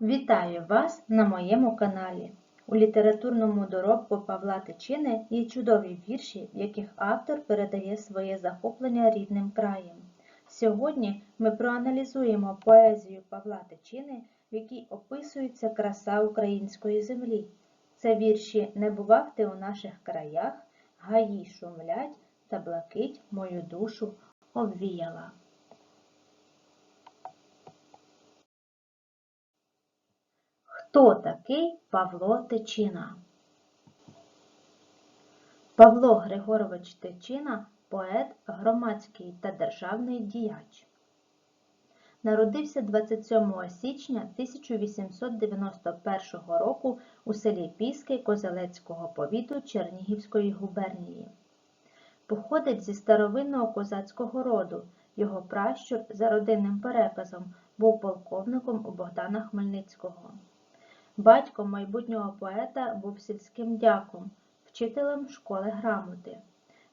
Вітаю вас на моєму каналі. У літературному доробку Павла Тичини є чудові вірші, в яких автор передає своє захоплення рідним краєм. Сьогодні ми проаналізуємо поезію Павла Тичини, в якій описується краса української землі. Це вірші Не бував ти у наших краях, гаї шумлять та блакить мою душу обвіяла. Хто такий Павло Тичина? Павло Григорович Тичина поет, громадський та державний діяч. Народився 27 січня 1891 року у селі Піски Козелецького повіту Чернігівської губернії. Походить зі старовинного козацького роду. Його пращур за родинним переказом був полковником у Богдана Хмельницького. Батько майбутнього поета був сільським дяком, вчителем школи грамоти.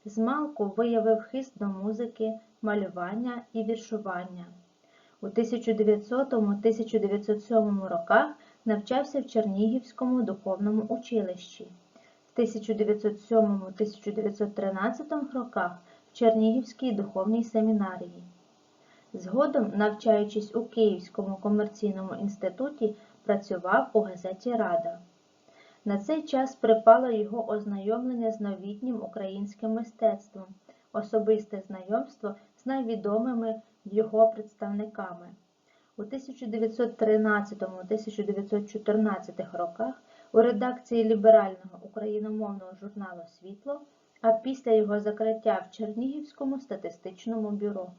Змалку виявив хист до музики, малювання і віршування. У 1900-1907 роках навчався в Чернігівському духовному училищі. В 1907-1913 роках в Чернігівській духовній семінарії. Згодом, навчаючись у Київському комерційному інституті, працював у газеті Рада. На цей час припало його ознайомлення з новітнім українським мистецтвом, особисте знайомство з найвідомими його представниками. У 1913-1914 роках у редакції ліберального україномовного журналу Світло, а після його закриття в Чернігівському статистичному бюро.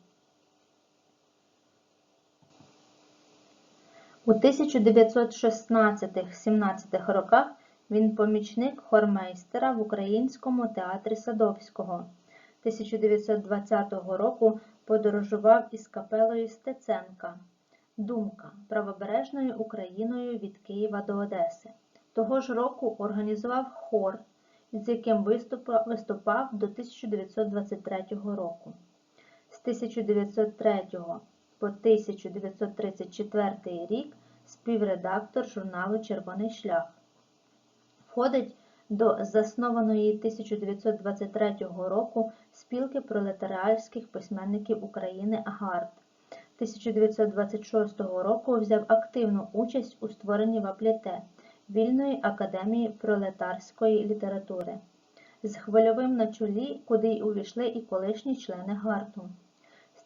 У 1916-17 роках він помічник хормейстера в Українському театрі Садовського. 1920 року подорожував із капелою Стеценка Думка правобережною Україною від Києва до Одеси. Того ж року організував хор, з яким виступав до 1923 року. З 1903 по 1934 рік співредактор журналу Червоний шлях. Входить до заснованої 1923 року спілки пролетаріальських письменників України АГАРД. 1926 року взяв активну участь у створенні Вапліте Вільної академії пролетарської літератури з хвильовим на чолі, куди й увійшли і колишні члени ГАРДу.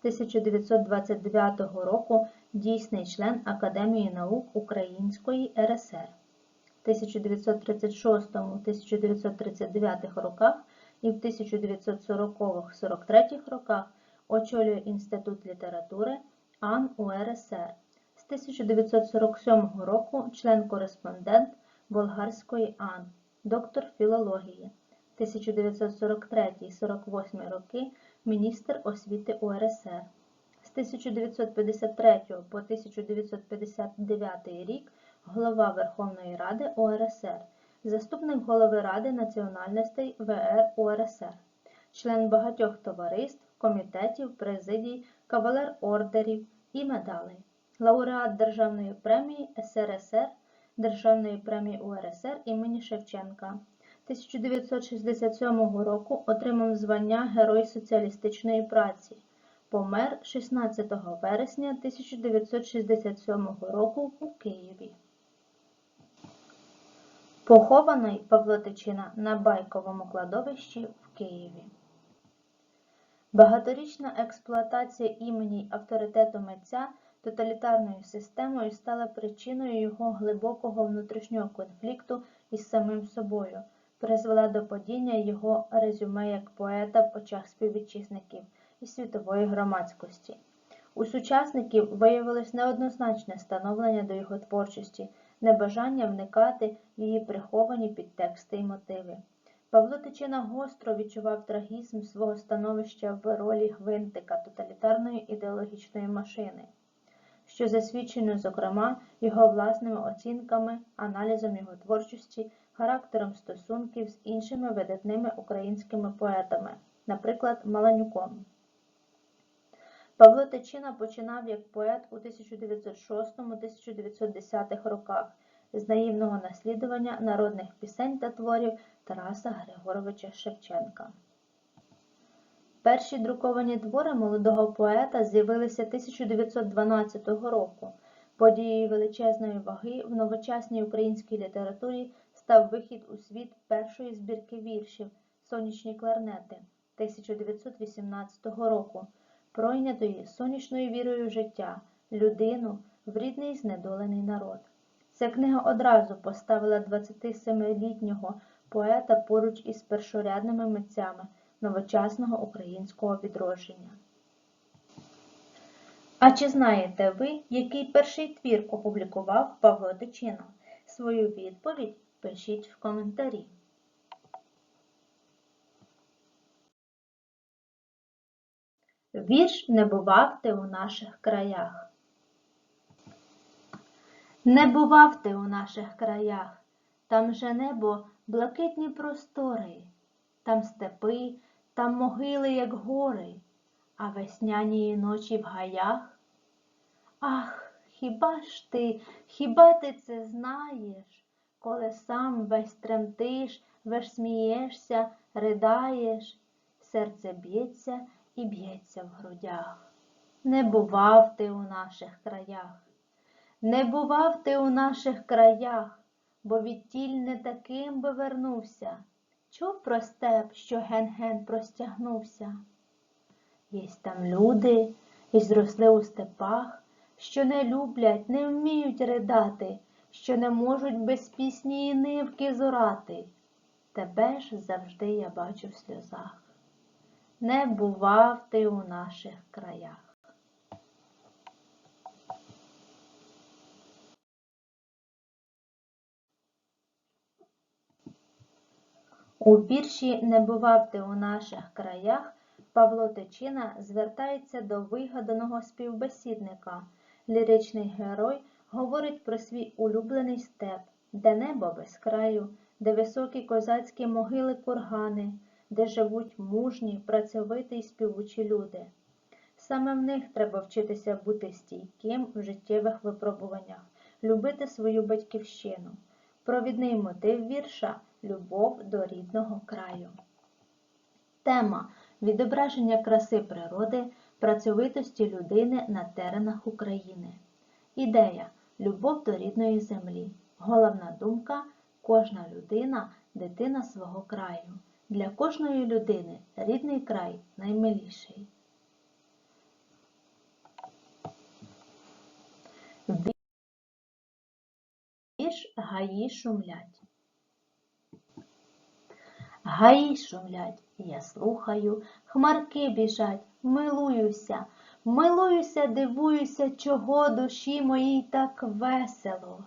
З 1929 року дійсний член Академії наук Української РСР. В 1936-1939 роках і в 1940-43 роках очолює Інститут літератури АН УРСР. З 1947 року член-кореспондент Болгарської АН, доктор філології. 1943-48 роки міністр освіти УРСР. З 1953 по 1959 рік голова Верховної Ради УРСР, заступник голови Ради національностей ВР УРСР, член багатьох товариств, комітетів, президій, кавалер ордерів і медалей, лауреат Державної премії СРСР, Державної премії УРСР імені Шевченка. 1967 року отримав звання Герой соціалістичної праці. Помер 16 вересня 1967 року у Києві. Похований Павло Тичина на Байковому кладовищі в Києві. Багаторічна експлуатація імені авторитету митця тоталітарною системою стала причиною його глибокого внутрішнього конфлікту із самим собою, призвела до падіння його резюме як поета в очах співвітчизників і світової громадськості. У сучасників виявилось неоднозначне становлення до його творчості, небажання вникати в її приховані підтексти і мотиви. Павло Тичина гостро відчував трагізм свого становища в ролі гвинтика тоталітарної ідеологічної машини, що засвідчено, зокрема, його власними оцінками, аналізом його творчості, характером стосунків з іншими видатними українськими поетами, наприклад, Маланюком. Павло Тичина починав як поет у 1906-1910 роках з наївного наслідування народних пісень та творів Тараса Григоровича Шевченка. Перші друковані твори молодого поета з'явилися 1912 року. Подією величезної ваги в новочасній українській літературі став вихід у світ першої збірки віршів Сонячні кларнети 1918 року, пройнятої сонячною вірою життя, людину в рідний знедолений народ. Ця книга одразу поставила 27-літнього поета поруч із першорядними митцями новочасного українського відродження. А чи знаєте ви, який перший твір опублікував Павло Тичина? Свою відповідь пишіть в коментарі. Вірш не бував ти у наших краях. Не бував ти у наших краях, там же небо блакитні простори, там степи, там могили, як гори, а весняні ночі в гаях. Ах, хіба ж ти, хіба ти це знаєш, коли сам весь тремтиш, весь смієшся, ридаєш, серце б'ється і б'ється в грудях. Не бував ти у наших краях. Не бував ти у наших краях, бо відтіль не таким би вернувся. Чув про степ, що ген-ген простягнувся. Єсть там люди, і зросли у степах, що не люблять, не вміють ридати, що не можуть без пісні і нивки зорати. Тебе ж завжди я бачу в сльозах. Не бував ти у наших краях. У вірші Не бував ти у наших краях Павло Тичина звертається до вигаданого співбесідника. Ліричний герой говорить про свій улюблений степ, де небо без краю, де високі козацькі могили кургани, де живуть мужні, працьовиті й співучі люди. Саме в них треба вчитися бути стійким в життєвих випробуваннях, любити свою батьківщину. Провідний мотив вірша любов до рідного краю. Тема відображення краси природи, працьовитості людини на теренах України. Ідея любов до рідної землі. Головна думка кожна людина дитина свого краю. Для кожної людини рідний край наймиліший. Вірш гаї шумлять. Гаї шумлять, я слухаю, хмарки біжать, милуюся, милуюся, дивуюся, чого душі моїй так весело.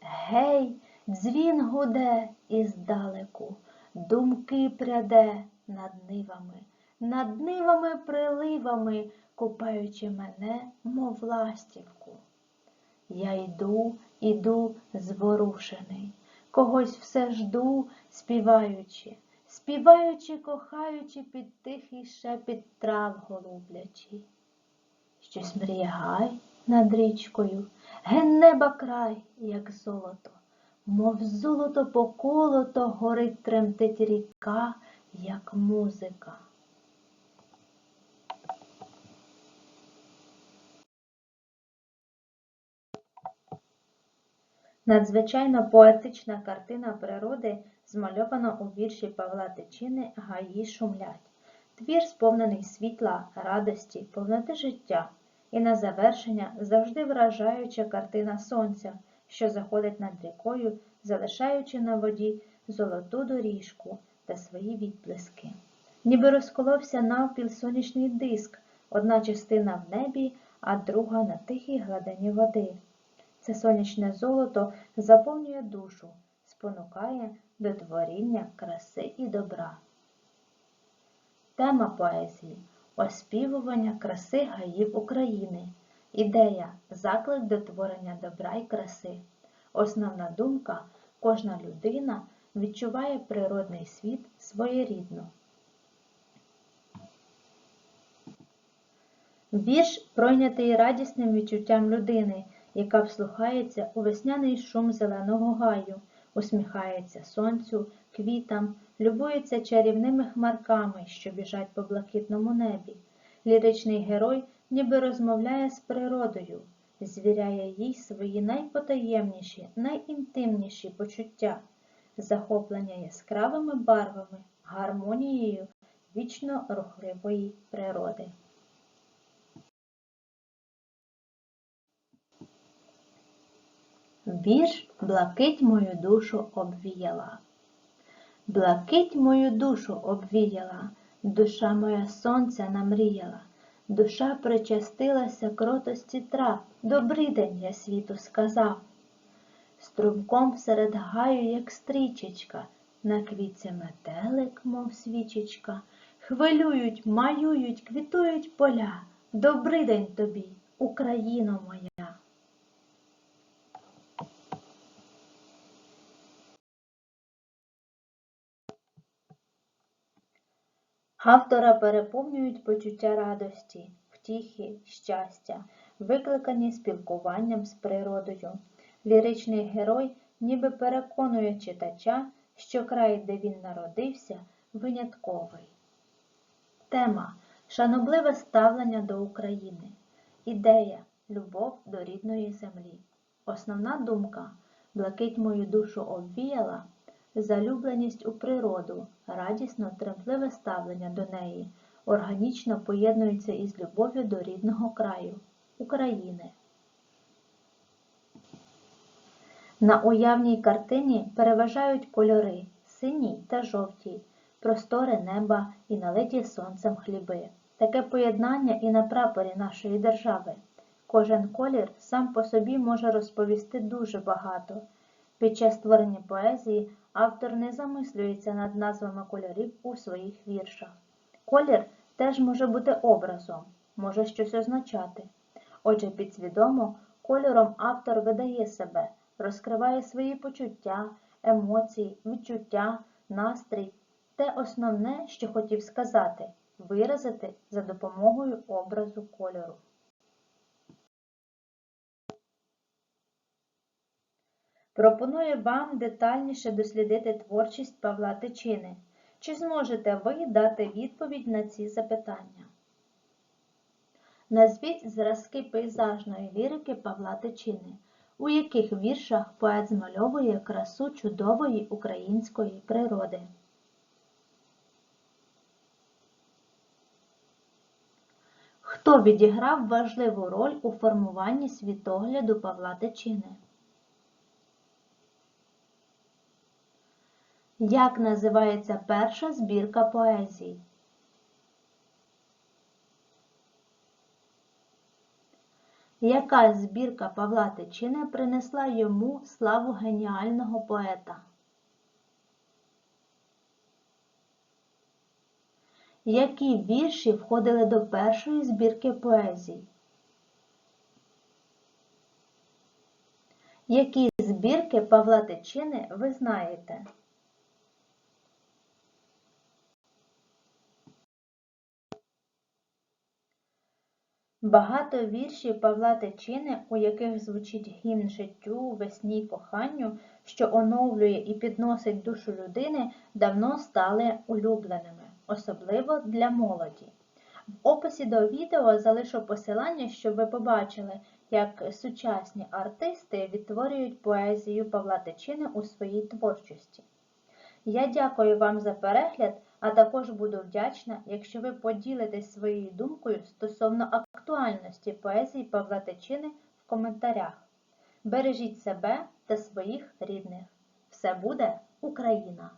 Гей, дзвін гуде іздалеку, думки пряде над нивами, над нивами приливами, купаючи мене, мов ластівку. Я йду, іду зворушений, когось все жду, співаючи, співаючи, кохаючи під тихий шепіт трав голублячий. Щось мріє над річкою, ген неба край, як золото, мов золото поколото горить тремтить ріка, як музика. Надзвичайно поетична картина природи змальована у вірші Павла Тичини Гаї шумлять. Твір сповнений світла, радості, повноти життя, і на завершення завжди вражаюча картина сонця, що заходить над рікою, залишаючи на воді золоту доріжку та свої відблиски. Ніби розколовся навпіл сонячний диск, одна частина в небі, а друга на тихій гладині води. Це сонячне золото заповнює душу, спонукає до творіння краси і добра. Тема поезії оспівування краси гаїв України. Ідея заклик до творення добра і краси. Основна думка кожна людина відчуває природний світ своєрідно. Вірш пройнятий радісним відчуттям людини, яка вслухається у весняний шум зеленого гаю, усміхається сонцю, квітам, любується чарівними хмарками, що біжать по блакитному небі. Ліричний герой ніби розмовляє з природою, звіряє їй свої найпотаємніші, найінтимніші почуття, захоплення яскравими барвами, гармонією вічно рухливої природи. Вірш блакить мою душу обвіяла. Блакить мою душу обвіяла, душа моя сонця намріяла, душа причастилася кротості трав, добрий день я світу сказав. Струмком серед гаю, як стрічечка, на квітці метелик, мов свічечка, хвилюють, маюють, квітують поля. Добрий день тобі, Україно моя. Автора переповнюють почуття радості, втіхи, щастя, викликані спілкуванням з природою. Ліричний герой ніби переконує читача, що край, де він народився, винятковий. Тема Шанобливе ставлення до України. Ідея Любов до рідної землі. Основна думка Блакить мою душу обвіяла залюбленість у природу, радісно тремтливе ставлення до неї, органічно поєднується із любов'ю до рідного краю України. На уявній картині переважають кольори синій та жовтій, простори неба і налиті сонцем хліби. Таке поєднання і на прапорі нашої держави. Кожен колір сам по собі може розповісти дуже багато. Під час створення поезії автор не замислюється над назвами кольорів у своїх віршах. Колір теж може бути образом, може щось означати. Отже, підсвідомо кольором автор видає себе, розкриває свої почуття, емоції, відчуття, настрій, те основне, що хотів сказати, виразити за допомогою образу кольору. Пропоную вам детальніше дослідити творчість Павла Тичини. Чи зможете ви дати відповідь на ці запитання? Назвіть зразки пейзажної лірики Павла Тичини, у яких віршах поет змальовує красу чудової української природи. Хто відіграв важливу роль у формуванні світогляду Павла Тичини? Як називається перша збірка поезій? Яка збірка Павла Тичини принесла йому славу геніального поета? Які вірші входили до першої збірки поезій? Які збірки Павла Тичини ви знаєте? Багато віршів Павла Тичини, у яких звучить гімн життю, весні, коханню, що оновлює і підносить душу людини, давно стали улюбленими, особливо для молоді. В описі до відео залишу посилання, щоб ви побачили, як сучасні артисти відтворюють поезію Павла Тичини у своїй творчості. Я дякую вам за перегляд, а також буду вдячна, якщо ви поділитесь своєю думкою стосовно актуальності поезії Павла Тичини в коментарях. Бережіть себе та своїх рідних. Все буде Україна!